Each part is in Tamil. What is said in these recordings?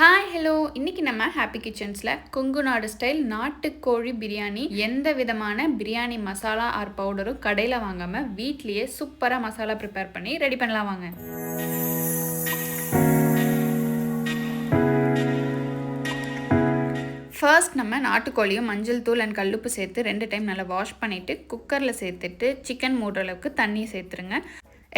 ஹாய் ஹலோ இன்னைக்கு நம்ம ஹாப்பி கிச்சன்ஸில் கொங்கு நாடு ஸ்டைல் நாட்டுக்கோழி பிரியாணி எந்த விதமான பிரியாணி மசாலா ஆர் பவுடரும் கடையில் வாங்காமல் வீட்லேயே சூப்பராக மசாலா ப்ரிப்பேர் பண்ணி ரெடி பண்ணலாம் வாங்க. ஃபர்ஸ்ட் நம்ம நாட்டுக்கோழியும் மஞ்சள் தூள் அண்ட் கல்லுப்பு சேர்த்து ரெண்டு டைம் நல்லா வாஷ் பண்ணிவிட்டு குக்கரில் சேர்த்துட்டு சிக்கன் மூடுற அளவுக்கு தண்ணி சேர்த்துருங்க.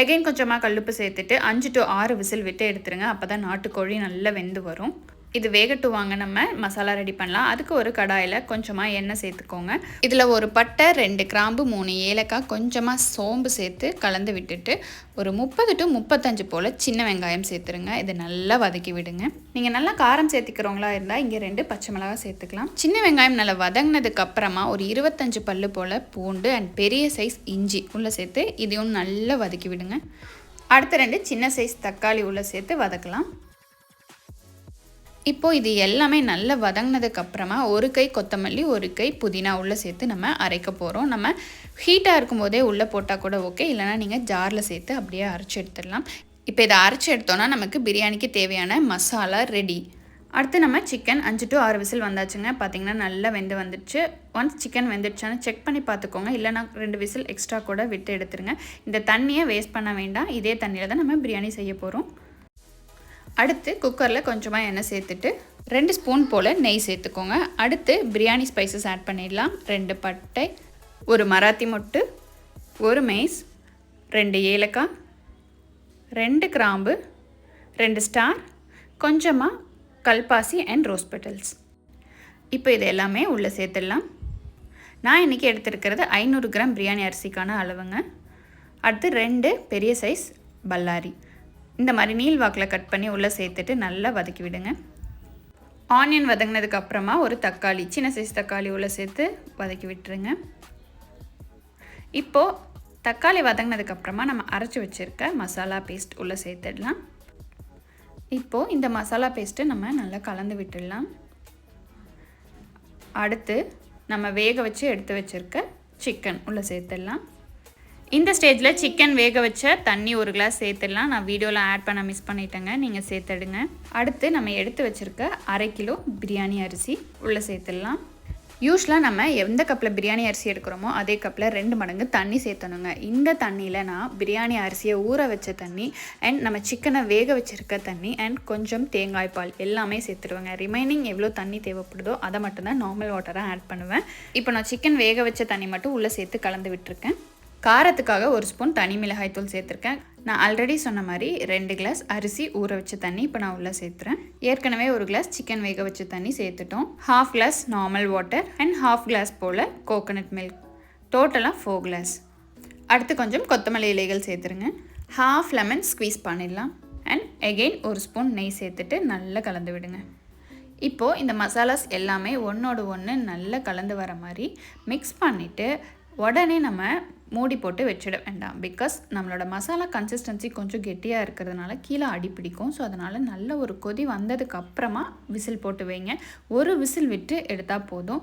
எகைன் கொஞ்சமாக கல்லுப்பு சேர்த்துட்டு அஞ்சு டு ஆறு விசில் விட்டு எடுத்துருங்க. அப்போ தான் நாட்டுக்கோழி நல்லா வெந்து வரும். இது வேகட்டு வாங்க நம்ம மசாலா ரெடி பண்ணலாம். அதுக்கு ஒரு கடாயில் கொஞ்சமாக எண்ணெய் சேர்த்துக்கோங்க. இதில் ஒரு பட்டை ரெண்டு கிராம்பு மூணு ஏலக்காய் கொஞ்சமாக சோம்பு சேர்த்து கலந்து விட்டுட்டு ஒரு முப்பது டு முப்பத்தஞ்சு போல் சின்ன வெங்காயம் சேர்த்துருங்க. இதை நல்லா வதக்கி விடுங்க. நீங்கள் நல்லா காரம் சேர்த்துக்கிறவங்களா இருந்தால் இங்கே ரெண்டு பச்சை மிளகா சேர்த்துக்கலாம். சின்ன வெங்காயம் நல்லா வதங்கினதுக்கு அப்புறமா ஒரு இருபத்தஞ்சு பல்லு போல் பூண்டு அண்ட் பெரிய சைஸ் இஞ்சி உள்ளே சேர்த்து இதையும் நல்லா வதக்கி விடுங்க. அடுத்த ரெண்டு சின்ன சைஸ் தக்காளி உள்ளே சேர்த்து வதக்கலாம். இப்போது இது எல்லாமே நல்லா வதங்கினதுக்கு அப்புறமா ஒரு கை கொத்தமல்லி ஒரு கை புதினா உள்ளே சேர்த்து நம்ம அரைக்க போகிறோம் நம்ம ஹீட்டாக இருக்கும்போதே உள்ளே போட்டால் கூட ஓகே இல்லைனா நீங்கள் ஜாரில் சேர்த்து அப்படியே அரைச்சி எடுத்துடலாம். இப்போ இதை அரைச்சி எடுத்தோன்னா நமக்கு பிரியாணிக்கு தேவையான மசாலா ரெடி அடுத்து நம்ம சிக்கன் அஞ்சு டு ஆறு விசில் வந்தாச்சுங்க. பார்த்தீங்கன்னா நல்லா வெந்து வந்துடுச்சு. ஒன்ஸ் சிக்கன் வெந்துடுச்சான்னு செக் பண்ணி பார்த்துக்கோங்க. இல்லைனா ரெண்டு விசில் எக்ஸ்ட்ரா கூட விட்டு எடுத்துருங்க. இந்த தண்ணியை வேஸ்ட் பண்ண வேண்டாம். இதே தண்ணியில் தான் நம்ம பிரியாணி செய்ய போகிறோம் அடுத்து குக்கரில் கொஞ்சமாக எண்ணெய் சேர்த்துட்டு ரெண்டு ஸ்பூன் போல் நெய் சேர்த்துக்கோங்க. அடுத்து பிரியாணி ஸ்பைசஸ் ஆட் பண்ணிடலாம். ரெண்டு பட்டை ஒரு மராத்தி மொட்டு ஒரு மெய்ஸ் ரெண்டு ஏலக்காய் ரெண்டு கிராம்பு ரெண்டு ஸ்டார் கொஞ்சமாக கல்பாசி அண்ட் ரோஸ் பெட்டல்ஸ் இப்போ இது எல்லாமே உள்ளே சேர்த்துடலாம். நான் இன்றைக்கி எடுத்துருக்கிறது ஐநூறு கிராம் பிரியாணி அரிசிக்கான அளவுங்க. அடுத்து ரெண்டு பெரிய சைஸ் பல்லாரி. இந்த மாதிரி நீல் வாக்கில் கட் பண்ணி உள்ளே சேர்த்துட்டு நல்லா வதக்கி விடுங்க. ஆனியன் வதங்கினதுக்கு அப்புறமா ஒரு தக்காளி சின்ன சைஸ் தக்காளி உள்ளே சேர்த்து வதக்கி விட்டுருங்க. இப்போது தக்காளி வதங்கினதுக்கப்புறமா நம்ம அரைச்சி வச்சுருக்க மசாலா பேஸ்ட் உள்ளே சேர்த்துடலாம். இப்போது இந்த மசாலா பேஸ்ட்டு நம்ம நல்லா கலந்து விட்டுடலாம். அடுத்து நம்ம வேக வச்சு எடுத்து வச்சுருக்க சிக்கன் உள்ளே சேர்த்துடலாம். இந்த ஸ்டேஜில் சிக்கன் வேக வச்ச தண்ணி ஒரு கிளாஸ் சேர்த்துடலாம். நான் வீடியோவில் ஆட் பண்ண மிஸ் பண்ணிட்டேங்க. நீங்கள் சேர்த்துடுங்க. அடுத்து நம்ம எடுத்து வச்சுருக்க அரை கிலோ பிரியாணி அரிசி உள்ளே சேர்த்துடலாம். யூஸ்வலாக நம்ம எந்த கப்பில் பிரியாணி அரிசி எடுக்கிறோமோ அதே கப்பில் ரெண்டு மடங்கு தண்ணி சேர்த்தணுங்க. இந்த தண்ணியில் நான் பிரியாணி அரிசியை ஊற வச்ச தண்ணி அண்ட் நம்ம சிக்கனை வேக வச்சுருக்க தண்ணி அண்ட் கொஞ்சம் தேங்காய் பால் எல்லாமே சேர்த்துருவேங்க ரிமைனிங் எவ்வளோ தண்ணி தேவைப்படுதோ அதை மட்டும்தான் நார்மல் வாட்டராக ஆட் பண்ணுவேன். இப்போ நான் சிக்கன் வேக வச்ச தண்ணி மட்டும் உள்ளே சேர்த்து கலந்து விட்டுருக்கேன். காரத்துக்காக ஒரு ஸ்பூன் தனி மிளகாய் தூள் சேர்த்துருக்கேன். நான் ஆல்ரெடி சொன்ன மாதிரி ரெண்டு கிளாஸ் அரிசி ஊற வச்ச தண்ணி இப்போ நான் உள்ளே சேர்த்துறேன். ஏற்கனவே ஒரு கிளாஸ் சிக்கன் வேக வச்ச தண்ணி சேர்த்துட்டோம். Half glass normal water and half glass full coconut milk டோட்டலாக ஃபோர் கிளாஸ் அடுத்து கொஞ்சம் கொத்தமல்லி இலைகள் சேர்த்துருங்க. ஹாஃப் லெமன் ஸ்க்வீஸ் பண்ணிடலாம். அண்ட் எகெயின் ஒரு ஸ்பூன் நெய் சேர்த்துட்டு நல்லா கலந்து விடுங்க. இப்போது இந்த மசாலாஸ் எல்லாமே ஒன்றோடு ஒன்று நல்லா கலந்து வர மாதிரி மிக்ஸ் பண்ணிவிட்டு உடனே நம்ம மூடி போட்டு வச்சிட வேண்டாம். பிகாஸ் நம்மளோட மசாலா கன்சிஸ்டன்சி கொஞ்சம் கெட்டியாக இருக்கிறதுனால கீழே அடி பிடிக்கும். ஸோ அதனால் நல்ல ஒரு கொதி வந்ததுக்கு அப்புறமா விசில் போட்டு வைங்க. ஒரு விசில் விட்டு எடுத்தால் போதும்.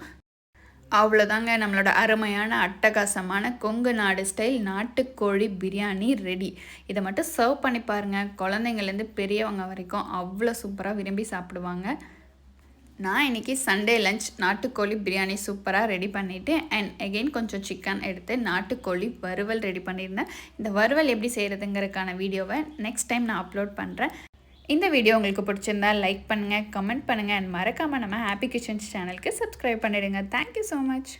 அவ்வளோதாங்க நம்மளோட அருமையான அட்டகாசமான கொங்கு நாடு ஸ்டைல் நாட்டுக்கோழி பிரியாணி ரெடி இதை மட்டும் சர்வ் பண்ணி பாருங்கள் குழந்தைங்கள்லேருந்து பெரியவங்க வரைக்கும் அவ்வளோ சூப்பராக விரும்பி சாப்பிடுவாங்க. நான் இன்றைக்கி சண்டே லஞ்ச் நாட்டுக்கோழி பிரியாணி சூப்பராக ரெடி பண்ணிவிட்டு அண்ட் எகெயின் கொஞ்சம் சிக்கன் எடுத்து நாட்டுக்கோழி வறுவல் ரெடி பண்ணியிருந்தேன். இந்த வறுவல் எப்படி செய்கிறதுங்கிறதுக்கான வீடியோவை நெக்ஸ்ட் டைம் நான் அப்லோட் பண்ணுறேன் இந்த வீடியோ உங்களுக்கு பிடிச்சிருந்தா லைக் பண்ணுங்கள் கமெண்ட் பண்ணுங்கள் அண்ட் மறக்காமல் நம்ம ஹாப்பி கிச்சன்ஸ் சேனலுக்கு சப்ஸ்கிரைப் பண்ணிவிடுங்க தேங்க்யூ ஸோ மச்